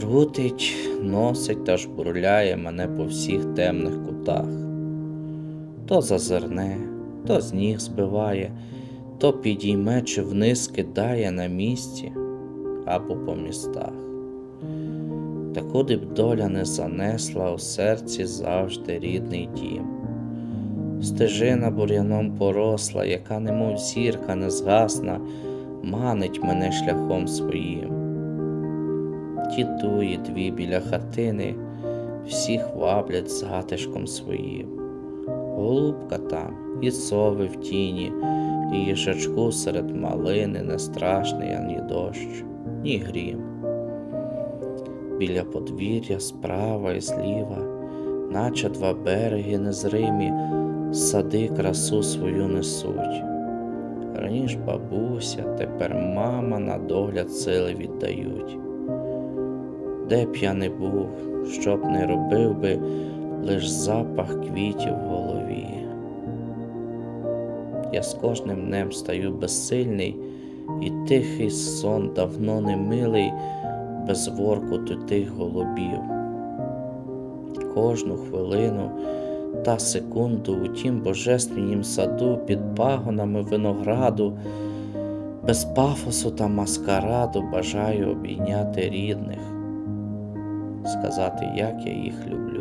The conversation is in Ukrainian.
Крутить, носить та жбурляє мене по всіх темних кутах. То зазирне, то з ніг збиває, то підійме чи вниз кидає на місці або по містах. Та куди б доля не занесла у серці завжди рідний дім. Стежина бур'яном поросла, яка немов зірка незгасна, манить мене шляхом своїм. Ті туї дві біля хатини всіх ваблять затишком своїм. Голубка там, і сови в тіні, і їжачку серед малини не страшний ані дощ, ні грім. Біля подвір'я справа і зліва, наче два береги незримі, сади красу свою несуть. Раніш бабуся, тепер мама на догляд сили віддають. Де б я не був, що б не робив би, лиш запах квітів в голові. Я з кожним днем стаю безсильний, і тихий сон давно не милий, без воркоту тих голубів. Кожну хвилину та секунду у тім божественнім саду під пагонами винограду, без пафосу та маскараду бажаю обійняти рідних, сказати, як я їх люблю.